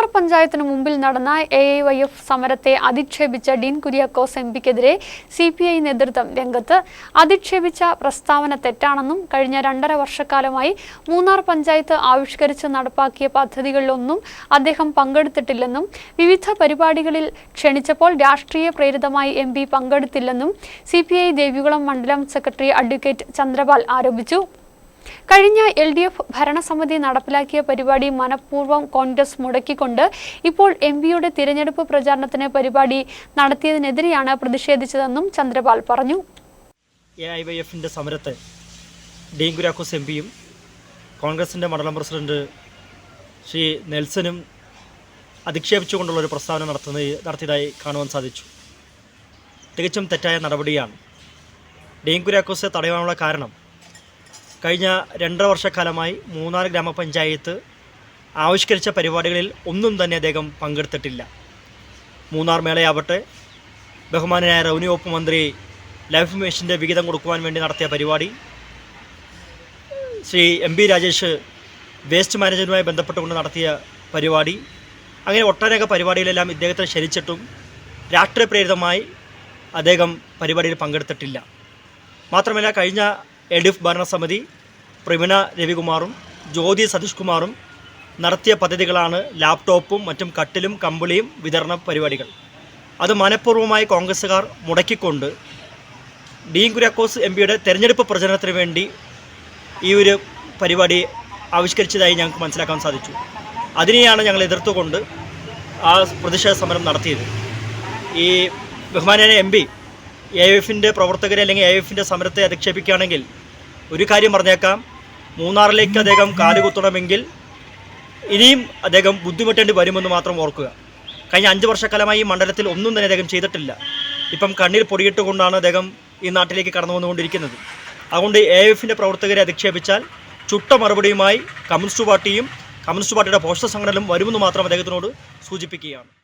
മൂന്നാർ പഞ്ചായത്തിന് മുമ്പിൽ നടന്ന എ ഐ വൈ എഫ് സമരത്തെ അധിക്ഷേപിച്ച ഡീൻ കുര്യാക്കോസ് എം പിക്കെതിരെ സി പി ഐ നേതൃത്വം രംഗത്ത് അധിക്ഷേപിച്ച പ്രസ്താവന തെറ്റാണെന്നും കഴിഞ്ഞ രണ്ടര വർഷക്കാലമായി മൂന്നാർ പഞ്ചായത്ത് ആവിഷ്കരിച്ച് നടപ്പാക്കിയ പദ്ധതികളിലൊന്നും അദ്ദേഹം പങ്കെടുത്തിട്ടില്ലെന്നും വിവിധ പരിപാടികളിൽ ക്ഷണിച്ചപ്പോൾ രാഷ്ട്രീയ പ്രേരിതമായി എം പി പങ്കെടുത്തില്ലെന്നും സി പി ഐ ദേവികുളം മണ്ഡലം സെക്രട്ടറി അഡ്വക്കേറ്റ് ചന്ദ്രപാൽ ആരോപിച്ചു. കഴിഞ്ഞ എൽ ഡി എഫ് ഭരണസമിതി നടപ്പിലാക്കിയ പരിപാടി മനഃപൂർവം കോൺഗ്രസ് മുടക്കിക്കൊണ്ട് ഇപ്പോൾ എം പിയുടെ തിരഞ്ഞെടുപ്പ് പ്രചാരണത്തിന് പരിപാടി നടത്തിയതിനെതിരെയാണ് പ്രതിഷേധിച്ചതെന്നും ചന്ദ്രപാൽ പറഞ്ഞു. എ ഐ വൈ എഫിന്റെ സമരത്തെ ഡീൻ കുര്യാക്കോസ് എം പിയും കോൺഗ്രസിന്റെ മണ്ഡലം പ്രസിഡന്റ് ശ്രീ നെൽസനും അധിക്ഷേപിച്ചുകൊണ്ടുള്ള ഒരു പ്രസ്താവന നടത്തുന്ന നടത്തിയതായി കാണുവാൻ സാധിച്ചു. തികച്ചും തെറ്റായ നടപടിയാണ് ഡീൻ തടയാനുള്ള കാരണം കഴിഞ്ഞ രണ്ടര വർഷക്കാലമായി മൂന്നാർ ഗ്രാമപഞ്ചായത്ത് ആവിഷ്കരിച്ച പരിപാടികളിൽ ഒന്നും തന്നെ അദ്ദേഹം പങ്കെടുത്തിട്ടില്ല. മൂന്നാർ മേളയാവട്ടെ ബഹുമാനായ റവന്യൂ വകുപ്പ് മന്ത്രി ലൈഫ് മിഷന്റെ വിഹിതം കൊടുക്കുവാൻ വേണ്ടി നടത്തിയ പരിപാടി Shri M P Rajesh waste മാനേജ്മെന്റുമായി ബന്ധപ്പെട്ടുകൊണ്ട് നടത്തിയ പരിപാടി അങ്ങനെ ഒട്ടനേക പരിപാടികളെല്ലാം ഇദ്ദേഹത്തെ ക്ഷണിച്ചിട്ടും രാഷ്ട്രീയ പ്രേരിതമായി അദ്ദേഹം പരിപാടിയിൽ പങ്കെടുത്തിട്ടില്ല. മാത്രമല്ല കഴിഞ്ഞ എഫ് ഭരണസമിതി പ്രവീണ രവികുമാറും ജ്യോതി സതീഷ് കുമാറും നടത്തിയ പദ്ധതികളാണ് ലാപ്ടോപ്പും മറ്റും കട്ടിലും കമ്പിളിയും വിതരണ പരിപാടികൾ. അത് മനഃപൂർവമായി കോൺഗ്രസ്സുകാർ മുടക്കിക്കൊണ്ട് ഡീൻ കുര്യാക്കോസ് എം പിയുടെ തെരഞ്ഞെടുപ്പ് പ്രചരണത്തിന് വേണ്ടി ഈ ഒരു പരിപാടി ആവിഷ്കരിച്ചതായി ഞങ്ങൾക്ക് മനസ്സിലാക്കാൻ സാധിച്ചു. അതിനെയാണ് ഞങ്ങൾ എതിർത്തുകൊണ്ട് ആ പ്രതിഷേധ സമരം നടത്തിയത്. ഈ ബഹുമാനായ എം പി എ എഫിന്റെ പ്രവർത്തകരെ അല്ലെങ്കിൽ എ എഫിന്റെ സമരത്തെ അധിക്ഷേപിക്കുകയാണെങ്കിൽ ഒരു കാര്യം പറഞ്ഞേക്കാം. മൂന്നാറിലേക്ക് അദ്ദേഹം കാലുകുത്തണമെങ്കിൽ ഇനിയും അദ്ദേഹം ബുദ്ധിമുട്ടേണ്ടി വരുമെന്ന് മാത്രം ഓർക്കുക. കഴിഞ്ഞ അഞ്ച് വർഷക്കാലമായി ഈ മണ്ഡലത്തിൽ ഒന്നും തന്നെ അദ്ദേഹം ചെയ്തിട്ടില്ല. ഇപ്പം കണ്ണിൽ പൊടിയിട്ടുകൊണ്ടാണ് അദ്ദേഹം ഈ നാട്ടിലേക്ക് കടന്നു വന്നുകൊണ്ടിരിക്കുന്നത് അതുകൊണ്ട് എ എഫിന്റെ പ്രവർത്തകരെ അധിക്ഷേപിച്ചാൽ ചുട്ട മറുപടിയുമായി കമ്മ്യൂണിസ്റ്റ് പാർട്ടിയും കമ്മ്യൂണിസ്റ്റ് പാർട്ടിയുടെ പോഷക സംഘടനകളും വരുമെന്ന് മാത്രം അദ്ദേഹത്തിനോട് സൂചിപ്പിക്കുകയാണ്.